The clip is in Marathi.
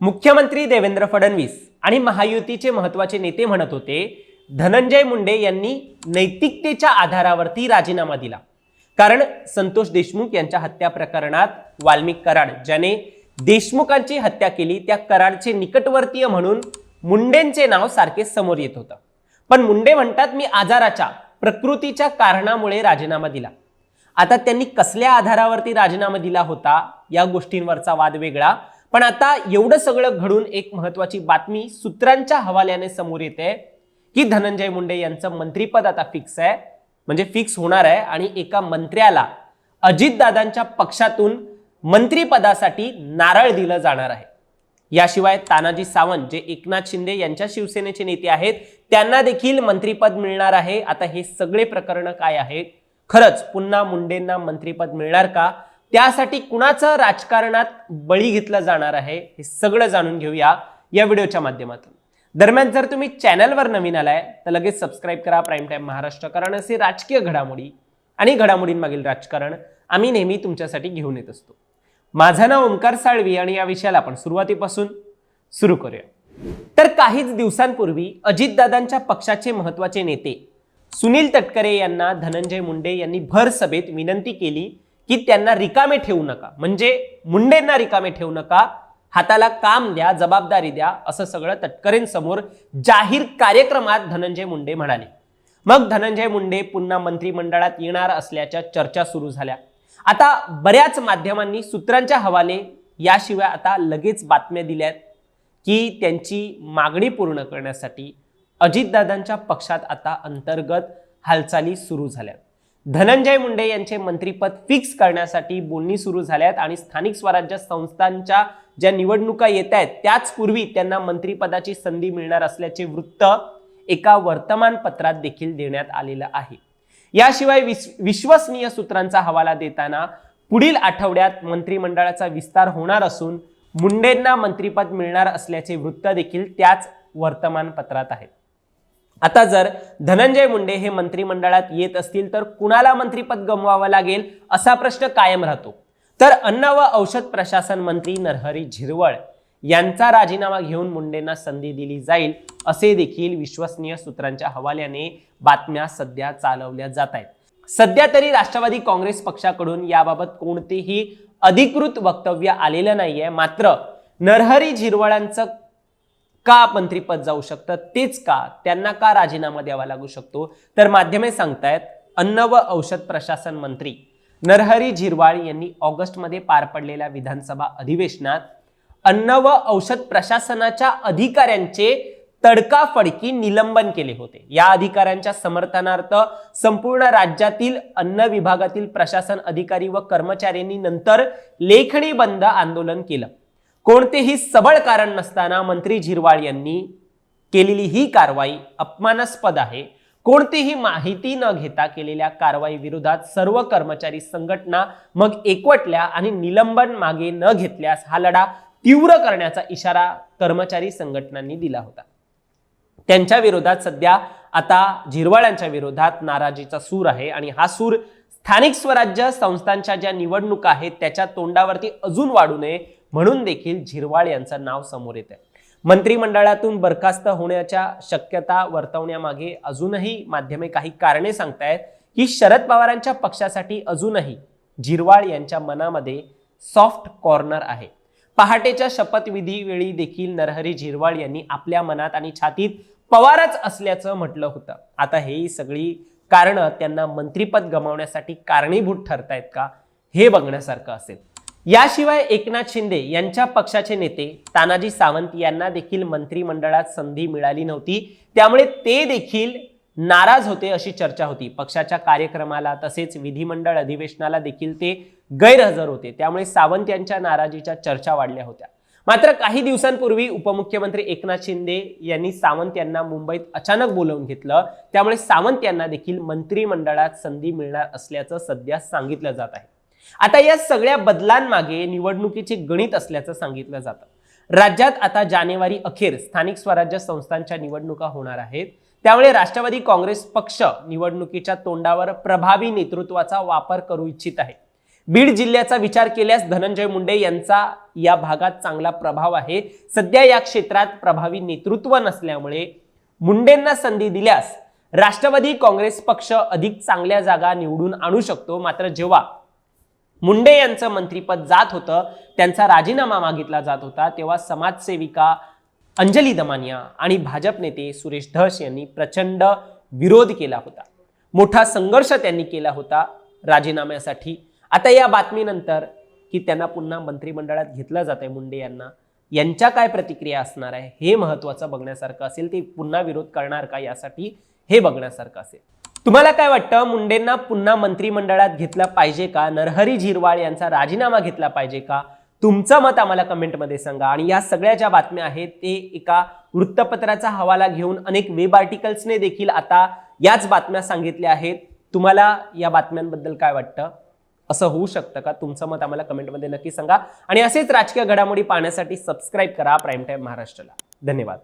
मुख्यमंत्री देवेंद्र फडणवीस आणि महायुतीचे महत्त्वाचे नेते म्हणत होते धनंजय मुंडे यांनी नैतिकतेच्या आधारावरती राजीनामा दिला. कारण संतोष देशमुख यांच्या हत्या प्रकरणात वाल्मिक कराड ज्याने देशमुखांची हत्या केली त्या कराडचे निकटवर्तीय म्हणून मुंडेंचे नाव सारखे समोर येत होतं. पण मुंडे म्हणतात मी आजाराच्या प्रकृतीच्या कारणामुळे राजीनामा दिला. आता त्यांनी कसल्या आधारावरती राजीनामा दिला होता या गोष्टींवरचा वाद वेगळा. पण आता एवढं सगळं घडून एक महत्वाची बातमी सूत्रांच्या हवाल्याने समोर येते की धनंजय मुंडे यांचं मंत्रीपद आता फिक्स आहे. म्हणजे फिक्स होणार आहे आणि एका मंत्र्याला अजितदादांच्या पक्षातून मंत्रीपदासाठी नारळ दिलं जाणार आहे. याशिवाय तानाजी सावंत जे एकनाथ शिंदे यांच्या शिवसेनेचे नेते आहेत त्यांना देखील मंत्रीपद मिळणार आहे. आता हे सगळे प्रकरण काय आहेत? खरंच पुन्हा मुंडेंना मंत्रीपद मिळणार का? त्यासाठी कुणाचं राजकारणात बळी घेतलं जाणार आहे हे सगळं जाणून घेऊया या व्हिडिओच्या माध्यमातून. दरम्यान जर तुम्ही चॅनलवर नवीन आलाय तर लगेच सबस्क्राईब करा. प्राईम टाईम महाराष्ट्र कारण असे राजकीय घडामोडी आणि घडामोडींमागील राजकारण आम्ही नेहमी तुमच्यासाठी घेऊन येत असतो. माझं नाव ओंकार साळवी आणि या विषयाला आपण सुरुवातीपासून सुरू करूया. तर काहीच दिवसांपूर्वी अजितदादांच्या पक्षाचे महत्त्वाचे नेते सुनील तटकरे यांना धनंजय मुंडे यांनी भर सभेत विनंती केली की त्यांना रिकामे ठेवू नका. म्हणजे मुंडेंना रिकामे ठेवू नका. हाताला काम द्या जबाबदारी द्या असं सगळं तटकरेंसमोर जाहीर कार्यक्रमात धनंजय मुंडे म्हणाले. मग धनंजय मुंडे पुन्हा मंत्रिमंडळात येणार असल्याच्या चर्चा सुरू झाल्या. आता बऱ्याच माध्यमांनी सूत्रांच्या हवाले याशिवाय आता लगेच बातम्या दिल्यात की त्यांची मागणी पूर्ण करण्यासाठी अजितदादांच्या पक्षात आता अंतर्गत हालचाली सुरू झाल्या. धनंजय मुंडे यांचे मंत्रीपद फिक्स करण्यासाठी बोलणी सुरू झाल्यात आणि स्थानिक स्वराज्य संस्थांच्या ज्या निवडणुका येत आहेत त्याचपूर्वी त्यांना मंत्रिपदाची संधी मिळणार असल्याचे वृत्त एका वर्तमानपत्रात देखील देण्यात आलेलं आहे. याशिवाय विश्व विश्वसनीय सूत्रांचा हवाला देताना पुढील आठवड्यात मंत्रिमंडळाचा विस्तार होणार असून मुंडेंना मंत्रिपद मिळणार असल्याचे वृत्त देखील त्याच वर्तमानपत्रात आहेत आता जर धनंजय मुंडे हे मंत्रिमंडळात येत असतील तर कुणाला मंत्रीपद गमवावं लागेल असा प्रश्न कायम राहतो. तर अन्न व औषध प्रशासन मंत्री नरहरी झिरवळ यांचा राजीनामा घेऊन मुंडेंना संधी दिली जाईल असे देखील विश्वसनीय सूत्रांच्या हवाल्याने बातम्या सध्या चालवल्या जात आहेत. सध्या तरी राष्ट्रवादी काँग्रेस पक्षाकडून याबाबत कोणतेही अधिकृत वक्तव्य आलेलं नाहीये. मात्र नरहरी झिरवळांचं का मंत्रीपद जाऊ शकतं? तेच का? त्यांना का राजीनामा द्यावा लागू शकतो? तर माध्यमे सांगतायत अन्न व औषध प्रशासन मंत्री नरहरी झिरवाळ यांनी ऑगस्टमध्ये पार पडलेल्या विधानसभा अधिवेशनात अन्न व औषध प्रशासनाच्या अधिकाऱ्यांचे तडकाफडकी निलंबन केले होते. या अधिकाऱ्यांच्या समर्थनार्थ संपूर्ण राज्यातील अन्न विभागातील प्रशासन अधिकारी व कर्मचाऱ्यांनी नंतर लेखणी बंद आंदोलन केलं. कोणतेही सबळ कारण नसताना मंत्री झिरवाळ यांनी केलेली ही कारवाई अपमानास्पद आहे. कोणतीही माहिती न घेता केलेल्या कारवाई विरोधात सर्व कर्मचारी संघटना मग एकवटल्या आणि निलंबन मागे न घेतल्यास हा लढा तीव्र करण्याचा इशारा कर्मचारी संघटनांनी दिला होता. त्यांच्या विरोधात सध्या आता झिरवाळ्यांच्या विरोधात नाराजीचा सूर आहे आणि हा सूर स्थानिक स्वराज्य संस्थांच्या ज्या निवडणुका आहेत त्याच्या तोंडावरती अजून वाढू नये म्हणून देखील झिरवाळ यांचं नाव समोर येत आहे मंत्रिमंडळातून बरखास्त होण्याच्या शक्यता वर्तवण्यामागे अजूनही माध्यमे काही कारणे सांगतायत की शरद पवारांच्या पक्षासाठी अजूनही झिरवाळ यांच्या मनामध्ये सॉफ्ट कॉर्नर आहे. पहाटेच्या शपथविधी वेळी देखील नरहरी झिरवाळ यांनी आपल्या मनात आणि छातीत पवारच असल्याचं म्हटलं होतं. आता ही सगळी कारणं त्यांना मंत्रीपद गमावण्यासाठी कारणीभूत ठरतायत का हे बघण्यासारखं असेल. याशिवाय एकनाथ शिंदे यांच्या पक्षाचे नेते तानाजी सावंत यांना देखील मंत्रिमंडळात संधी मिळाली नव्हती. त्यामुळे ते देखील नाराज होते अशी चर्चा होती. पक्षाच्या कार्यक्रमाला तसेच विधिमंडळ अधिवेशनाला देखील ते गैरहजर होते. त्यामुळे सावंत यांच्या नाराजीच्या चर्चा वाढल्या होत्या. मात्र काही दिवसांपूर्वी उपमुख्यमंत्री एकनाथ शिंदे यांनी सावंत यांना मुंबईत अचानक बोलवून घेतलं. त्यामुळे सावंत यांना देखील मंत्रिमंडळात संधी मिळणार असल्याचं सध्या सांगितलं जात आहे. आता या सगळ्या बदलांमागे निवडणुकीचे गणित असल्याचं सांगितलं जातं. राज्यात आता जानेवारी अखेर स्थानिक स्वराज्य संस्थांच्या निवडणुका होणार आहेत. त्यामुळे राष्ट्रवादी काँग्रेस पक्ष निवडणुकीच्या तोंडावर प्रभावी नेतृत्वाचा वापर करू इच्छित आहे. बीड जिल्ह्याचा विचार केल्यास धनंजय मुंडे यांचा या भागात चांगला प्रभाव आहे. सध्या या क्षेत्रात प्रभावी नेतृत्व नसल्यामुळे मुंडेंना संधी दिल्यास राष्ट्रवादी काँग्रेस पक्ष अधिक चांगल्या जागा निवडून आणू शकतो. मात्र जेव्हा मुंडे यांचं मंत्रीपद जात होतं त्यांचा राजीनामा मागितला जात होता तेव्हा समाजसेविका अंजली दमानिया आणि भाजप नेते सुरेश धस यांनी प्रचंड विरोध केला होता. मोठा संघर्ष त्यांनी केला होता राजीनाम्यासाठी. आता या बातमीनंतर की त्यांना पुन्हा मंत्रिमंडळात घेतलं जात आहे मुंडे यांना यांच्या काय प्रतिक्रिया असणार आहे हे महत्त्वाचं बघण्यासारखं असेल ते पुन्हा विरोध करणार का यासाठी हे बघण्यासारखं असेल. तुम्हाला काय वाटतं? मुंडेंना पुन्हा मंत्रिमंडळात घेतलं पाहिजे का? नरहरी झिरवाळ यांचा राजीनामा घेतला पाहिजे का? तुमचं मत आम्हाला कमेंटमध्ये सांगा. आणि या सगळ्या ज्या बातम्या आहेत ते एका वृत्तपत्राचा हवाला घेऊन अनेक वेब आर्टिकल्सने देखील आता याच बातम्या सांगितल्या आहेत. तुम्हाला या बातम्यांबद्दल काय वाटतं? असं होऊ शकतं का? तुमचं मत आम्हाला कमेंटमध्ये नक्की सांगा. आणि असेच राजकीय घडामोडी पाहण्यासाठी सबस्क्राईब करा. प्राईम टाईम महाराष्ट्राला. धन्यवाद.